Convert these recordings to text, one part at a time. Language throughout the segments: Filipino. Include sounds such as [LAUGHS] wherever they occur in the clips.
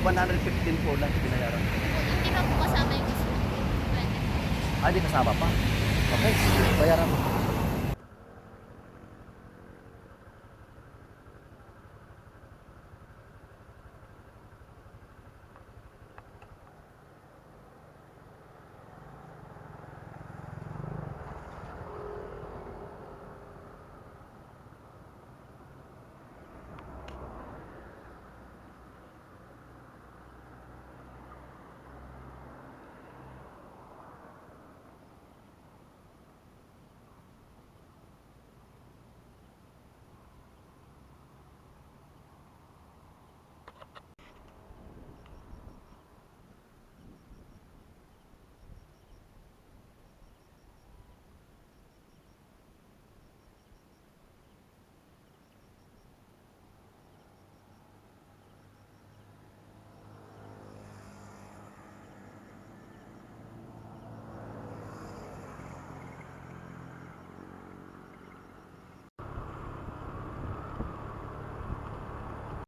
100, eh, 115 po lang binayaran. Hindi pa po kasama yung. Pwede. Ah, di kasama pa. Okay, bayaran mo.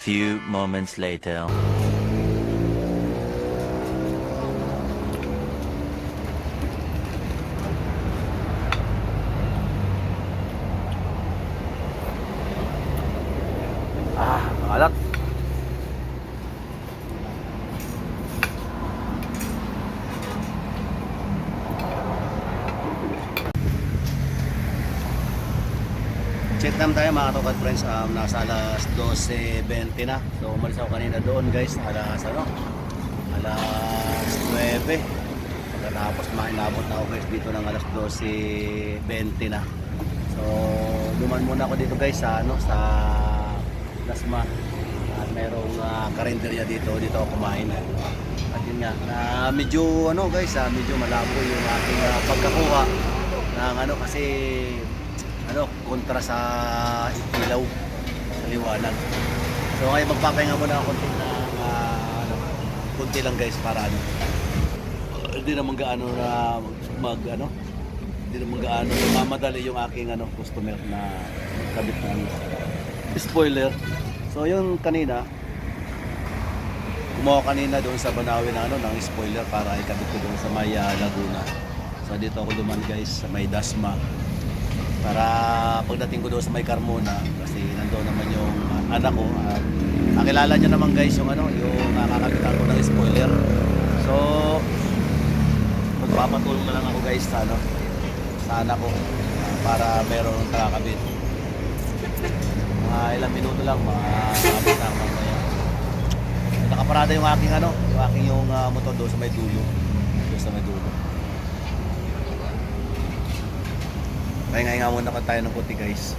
Few moments later. Check time tayo mga katokat friends, um, nasa alas 12.20 na. So umalis ako kanina doon guys, alas ano, alas 9. Pagkatapos makinabot na ako guys dito ng alas 12.20 na. So duman muna ako dito guys sa ano, sa Lasma. At merong uh, karinderya dito, dito ako kumain. At yun nga, na medyo ano guys, ah, medyo malabo yung aking ah, pagkakuha ng ano kasi ano, kontra sa ilaw sa liwanag. So ngayon magpapahinga muna ako konti na ano, konti lang guys para ano. Hindi naman gaano na mag ano, hindi naman gaano mamadali yung aking ano customer na kabit na ano, spoiler. So yung kanina kumuha kanina doon sa Banawi na ano ng spoiler para ikabit ko doon sa may ah, Laguna. So dito ako duman guys sa may Dasma para pagdating ko doon sa may Carmona kasi nandoon naman yung uh, anak ko at nakilala niya naman guys yung ano yung nakakabitan ko ng spoiler. So magpapatulong na lang ako guys sa ano sa anak ko uh, para meron nakakabit mga ilang minuto lang makakabit na mamaya. Nakaparada yung aking ano yung aking yung uh, motor doon sa may dulo doon sa may dulo Pahinga-hinga muna pa tayo ng puti guys.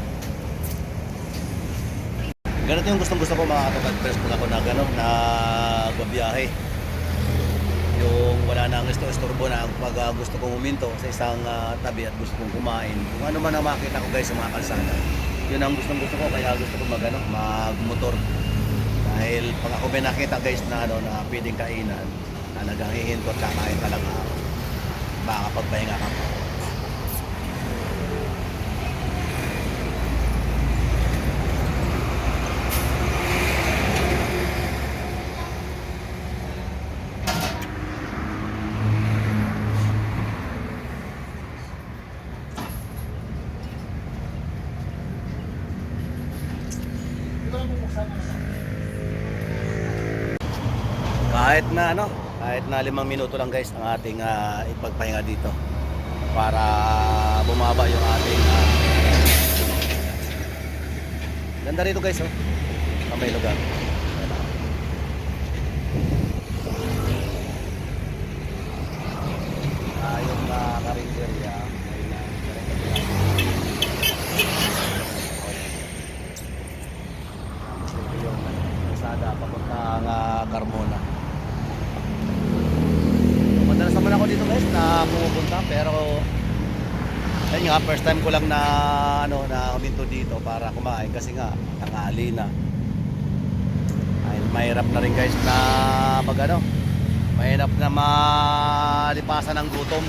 Ganito yung gustong gusto ko mga katupad press pag ako nag ano, nagbabiyahe. Yung wala nang gusto istorbo na pag ah, gusto kong uminto sa isang ah, tabi at gusto kong kumain. Kung ano man ang makita ko guys sa mga kalsada. Yun ang gustong gusto ko kaya gusto ko mag ano, magmotor. Dahil pag ako may nakita guys na ano na pwedeng kainan, talagang hihinto at kakain talaga ako. Baka pagpahinga ka pa. Kahit na ano, kahit na limang minuto lang guys ang ating ah, ipagpahinga dito para bumaba yung ating ah, Ganda rito guys oh. Sa may lugar. Ah, yung uh, karinderya. Ayun na, Ito yung kalsada papuntang uh, Carmona. Madalas naman ako dito guys na pumupunta pero nga first time ko lang na ano na uminto dito para kumain kasi nga tanghali na. Ay mahirap na rin guys na mag ano mahirap na malipasan ng gutom.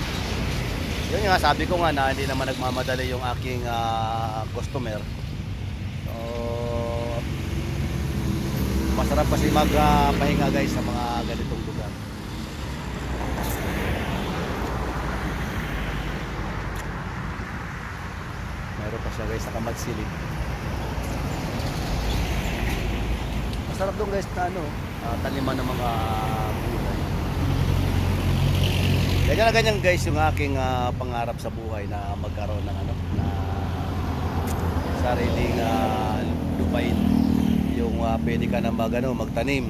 Yun nga sabi ko nga na hindi naman nagmamadali yung aking ah, customer. So masarap kasi magpahinga guys sa mga ganitong siya guys sa kamadsilid. Masarap doon guys na ano, ah, taniman ng mga gulay. Ganyan na ganyan guys yung aking ah, pangarap sa buhay na magkaroon ng ano, na sariling uh, lupain. Yung ah, pwede ka na mag, ano, magtanim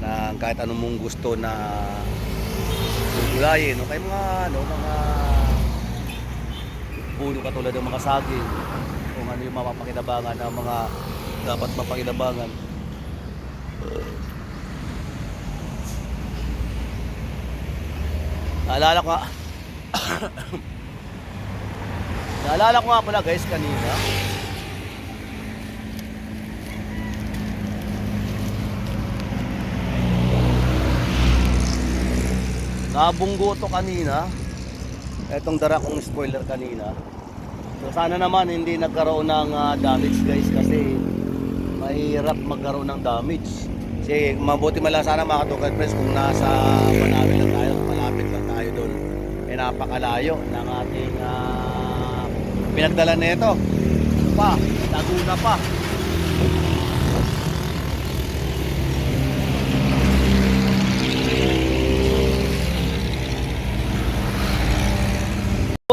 ng kahit anong mong gusto na gugulayin o kay mga ano, mga puno katulad ng mga saging. Kung ano yung mapapakinabangan ng mga dapat mapakinabangan. Naalala ko [COUGHS] Naalala ko nga pala guys kanina. Nabunggo to kanina Etong dara kong spoiler kanina So sana naman hindi nagkaroon ng ah, damage guys kasi mahirap magkaroon ng damage. Kasi mabuti man sana mga katugad friends kung nasa Manawin lang tayo, malapit lang tayo doon. Eh napakalayo ng ating ah, pinagdala nito. Ano pa, Laguna pa.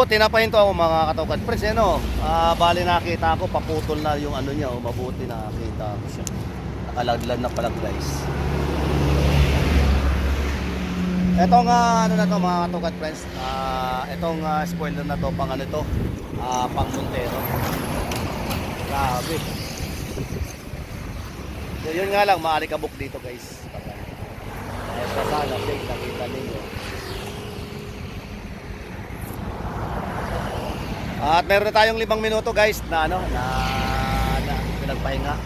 Oh, tinapahinto ako mga katugad friends, eh, no? Ah, bali nakita ko paputol na yung ano niya, oh, mabuti nakita ko siya. Nakalaglag na pala guys. Etong ah, ano na to mga katugad friends, ah, etong ah, spoiler na to pang ano to, ah, pang Montero. Grabe. So, yun nga lang, maalikabok dito guys. Eh, sa sana, nakita ninyo. At meron na tayong limang minuto guys na ano na, na pinagpahinga.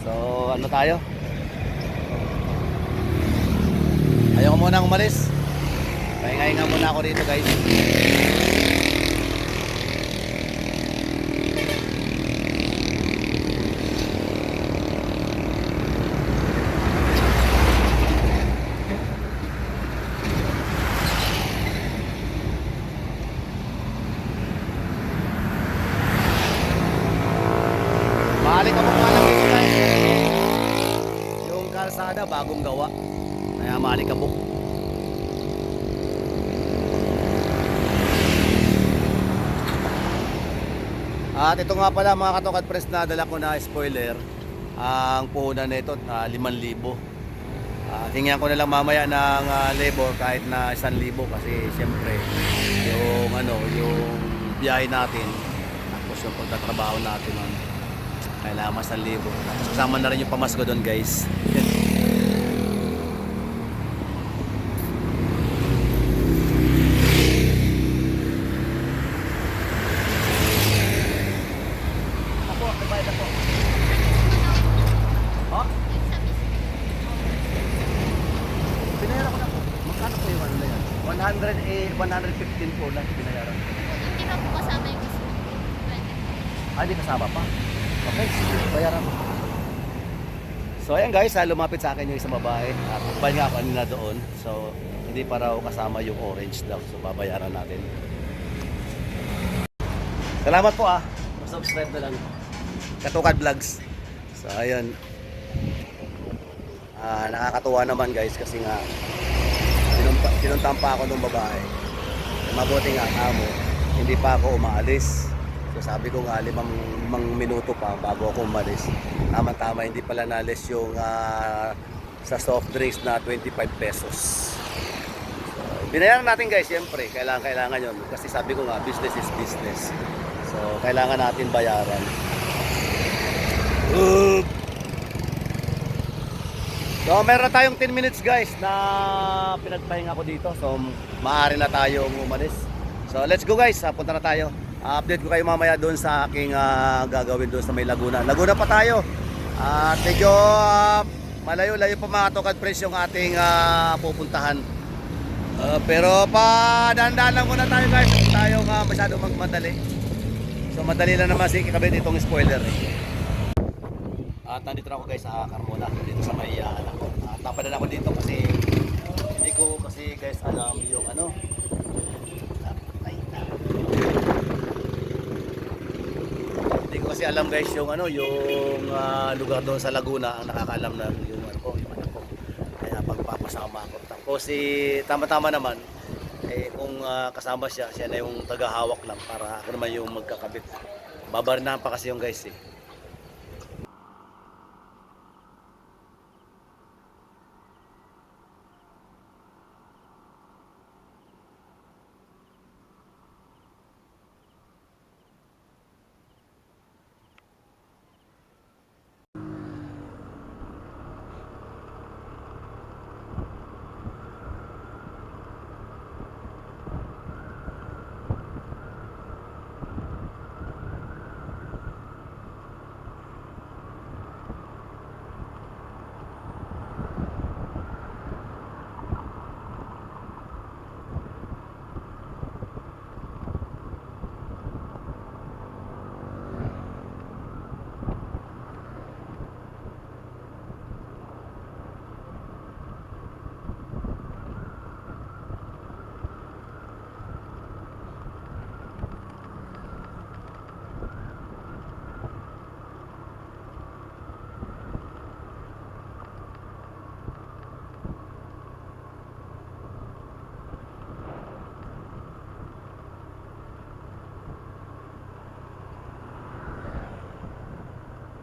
So ano tayo? Ayoko muna umalis. Pahinga-hinga muna ako dito guys. Balik ako pa lang dito guys. Yung kalsada bagong gawa. Kaya maalikabok. At ito nga pala mga katokad press na dala ko na spoiler. Ang puhunan nito na 5,000. Uh, tingnan ko na lang mamaya ng ah, labor kahit na 1,000 kasi siyempre yung ano yung biyahe natin tapos yung pagtatrabaho natin ano, kailangan mas 1,000. Tapos kasama na rin yung pamasko doon guys. [LAUGHS] ako, nagbayad ako. Ha? Binayaran ko na po. Magkano po yung ano na yan? 100 eh, 115 po lang binayaran. Hindi pa po kasama yung gusto. Pwede. Ah, di kasama pa. Okay, sige, bayaran mo. So ayan guys, ah, lumapit sa akin yung isang babae. At uh, nga ako kanina doon. So hindi pa raw kasama yung orange daw. So babayaran natin. Salamat po ah. Subscribe na lang. Katukad Vlogs. So ayun. Ah, nakakatuwa naman guys kasi nga pinuntahan pa ako ng babae. Mabuti nga amo, hindi pa ako umaalis. So sabi ko nga limang, limang minuto pa bago ako umalis. Tama-tama hindi pala nalis yung ah, sa soft drinks na 25 pesos. So, binayaran natin guys, siyempre, kailangan kailangan 'yon kasi sabi ko nga business is business. So kailangan natin bayaran. Uh, So, meron tayong 10 minutes guys na pinagpahinga ko dito. So, maaari na tayong umalis. So, let's go guys. Ah, Punta na tayo. Ah, update ko kayo mamaya doon sa aking ah, gagawin doon sa may Laguna. Laguna pa tayo. At medyo ah, malayo-layo pa mga tokad press yung ating ah, pupuntahan. Ah, pero pa dahan-dahan lang muna tayo guys. Huwag tayo uh, masyado magmadali. So, madali lang naman si kakabit itong spoiler eh. At nandito na ako guys sa Carmona, dito sa may uh, anak ko. At napadala ako dito kasi hindi ko kasi guys alam yung ano. Na. Hindi ko kasi alam guys yung ano, yung ah, lugar doon sa Laguna ang nakakaalam na yung ano ko, yung anak ko. Kaya pagpapasama ako. Tapos si tama-tama naman eh kung ah, kasama siya, siya na yung tagahawak lang para ako naman yung magkakabit. Babarnahan pa kasi yung guys eh.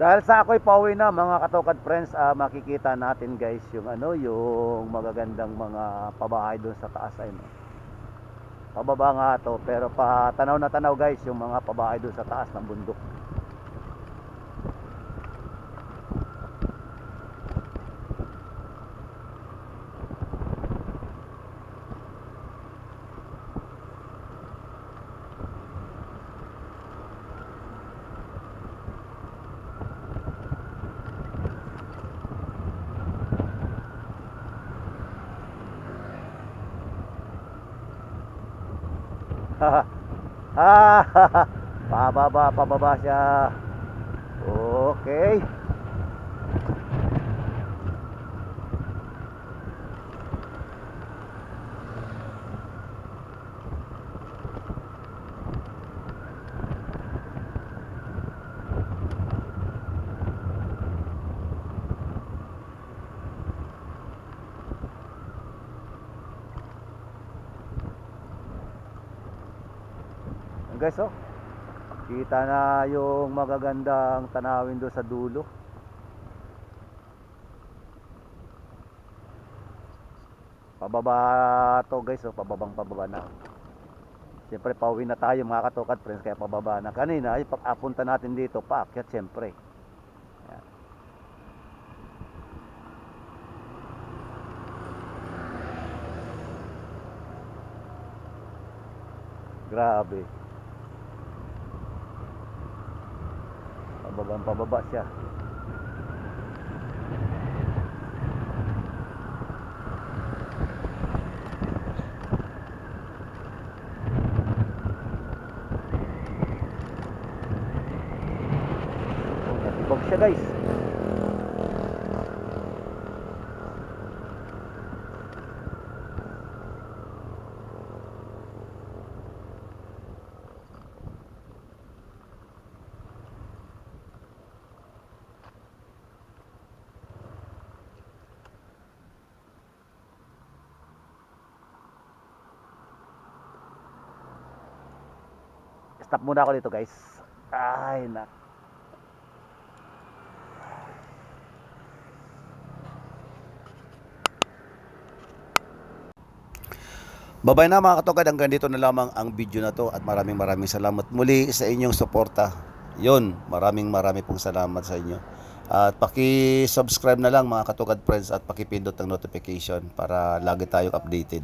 Dahil sa ako'y pauwi na mga katokad friends, ah, makikita natin guys yung ano, yung magagandang mga pabahay doon sa taas ay no. Pababa nga to, pero pa tanaw na tanaw guys yung mga pabahay doon sa taas ng bundok. [LAUGHS] [LAUGHS] pababa, pababa siya. Okay. Yan, guys oh. Kita na yung magagandang tanawin doon sa dulo. Pababa to guys oh. Pababang pababa na. Siyempre pauwi na tayo mga katokad friends. Kaya pababa na. Kanina ay pag apunta natin dito paakyat siyempre. Grabe pababang pababa siya. Oh, natibag siya guys stop muna ako dito guys ay nak Babay na mga katokad, hanggang dito na lamang ang video na to at maraming maraming salamat muli sa inyong suporta. Yon, maraming maraming pong salamat sa inyo. At paki-subscribe na lang mga katokad friends at paki-pindot ng notification para lagi tayong updated.